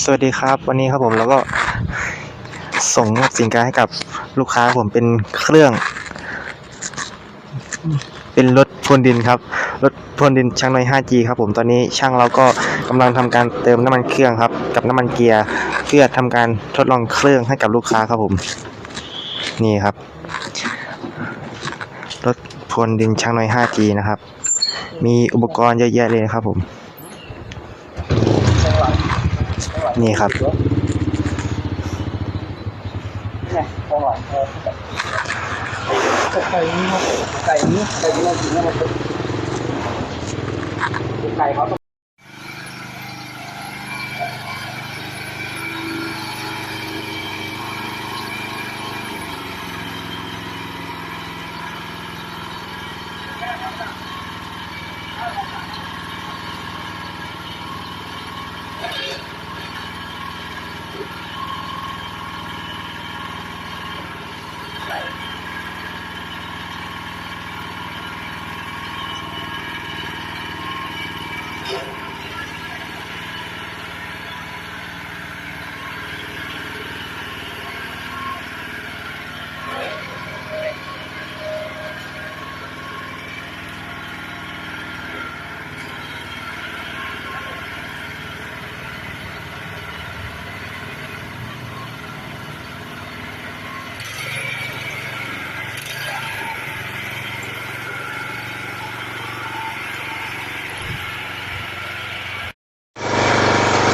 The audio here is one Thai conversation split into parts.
สวัสดีครับ วันนี้ครับผมเราก็ส่งสินค้าให้กับลูกค้าผมเป็นเครื่อง เป็นรถพรวนดินครับ รถพรวนดินช่างน้อย 5G ครับผมตอนนี้ช่างเราก็กำลังทำการเติมน้ำมันเครื่องครับ กับน้ำมันเกียร์เพื่อทำการทดลองเครื่องให้กับลูกค้าครับผม นี่ครับ รถพรวนดินช่างน้อย 5G นะครับ มีอุปกรณ์เยอะแยะเลยครับผม นี่ครับ ไก่นี้ไก่นี้ไก่นี้เรากินแล้วมันไก่เขา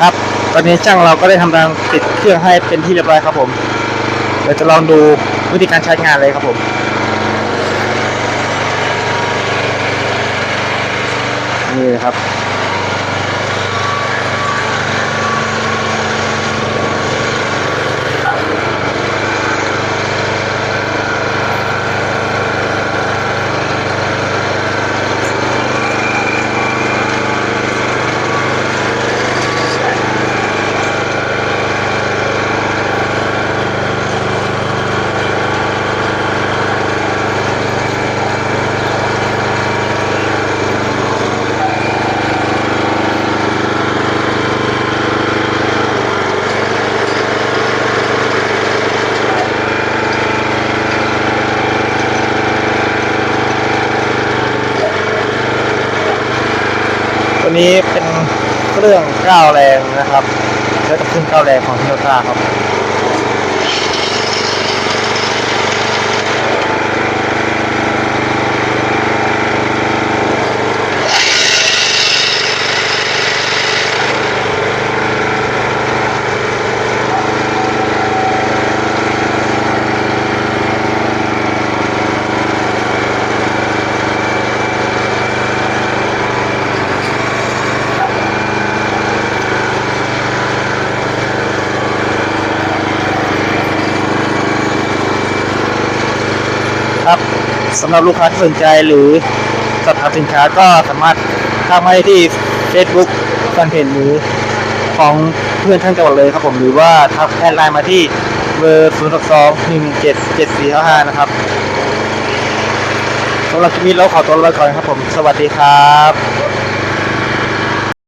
ครับ ตอนนี้ช่างเราก็ได้ทำการติดเครื่องให้เป็นที่เรียบร้อยครับผมเดี๋ยวจะลองดูวิธีการใช้งานเลยครับผมนี่นะครับ ตัวนี้เป็นเครื่องก้าวแรงนะครับใช้กับเครื่องก้าวแรงของ t o y ยต้าครับ สำหรับลูกค้าที่สนใจหรือสอบถามสินค้าก็สามารถทักมาได้ที่ Facebook แฟนเพจหรือของเพื่อนท่านจังหวัดเลยครับผมหรือว่าทักแอดไลน์มาที่เบอร์0 6 2 1 7 7 4 5 5 นะครับสำหรับคลิปนี้เราขอตัวลาไปก่อนครับผม สวัสดีครับ